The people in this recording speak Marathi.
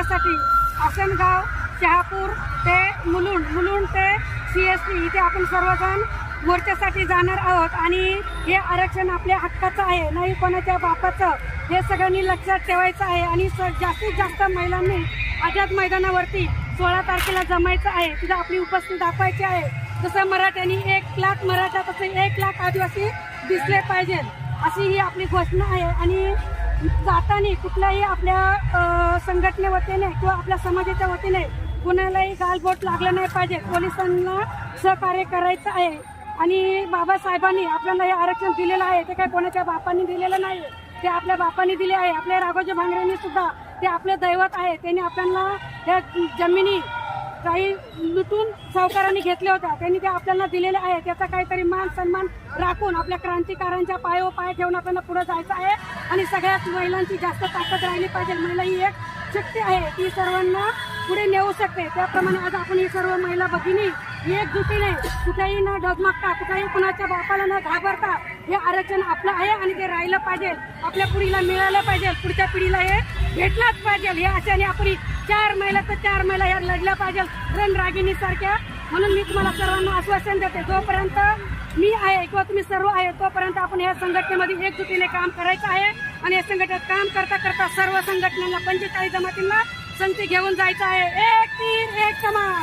मोर्चासाठी आसनगाव शहापूर ते मुलुंड मुलुंड ते सी एस टी. इथे आपण सर्वजण मोर्चासाठी जाणार आहोत आणि हे आरक्षण आपल्या हक्काचं आहे नाही कोणाच्या बापाचं. हे सगळ्यांनी लक्षात ठेवायचं आहे आणि स जास्तीत जास्त महिलांनी आझाद मैदानावरती सोळा तारखेला जमायचं आहे. तिथं आपली उपस्थिती दाखवायची आहे. जसं मराठ्यांनी एक लाख मराठा तसं एक लाख आदिवासी दिसले पाहिजेत अशी ही आपली घोषणा आहे. आणि जाताना कुठल्याही आपल्या संघटने संघटनेवतीने किंवा आपल्या समाजाच्या वतीने कुणालाही गालबोट लागलं नाही पाहिजे. पोलिसांना सहकार्य करायचं आहे. आणि बाबासाहेबांनी आपल्याला हे आरक्षण दिलेलं आहे. ते काय कोणाच्या बापांनी दिलेलं नाही ते आपल्या बापांनी दिले आहे. आपल्या राघोजी भांगरेंनी सुद्धा ते आपले दैवत आहे. त्यांनी आपल्याला या जमिनी काही लुटून सावकारांनी घेतल्या होत्या. त्यांनी त्या आपल्याला दिलेले आहे. त्याचा काहीतरी मान सन्मान राखून आपल्या क्रांतिकारांच्या पायो पाय ठेवून आपल्याला पुढे जायचं आहे. आणि सगळ्यात महिलांची जास्त ताकद राहिली पाहिजे. महिला ही एक शक्ती आहे. ती सर्वांना पुढे नेऊ शकते. त्याप्रमाणे आज आपण ही सर्व महिला भगिनी एकजुटीने कुठेही न डगमगता कुठेही कुणाच्या बापाला न घाबरता हे आरक्षण आपलं आहे आणि ते राहिलं पाहिजे. आपल्या पिढीला मिळालं पाहिजे. पुढच्या पिढीला हे भेटलाच पाहिजे. हे अशाने आपण चार महिला तर चार महिला ह्या लढल्या पाहिजे. रणरागिणी सारख्या. म्हणून मी तुम्हाला सर्वांना आश्वासन देते जोपर्यंत मी आहे किंवा तुम्ही सर्व आहे तोपर्यंत आपण या संघटनेमध्ये एकजुटीने काम करायचं आहे. आणि या संघटनेत काम करता करता सर्व संघटनांना पंचेचाळीस जमातींना संगती घेऊन जायचं आहे. एक तीन एक समान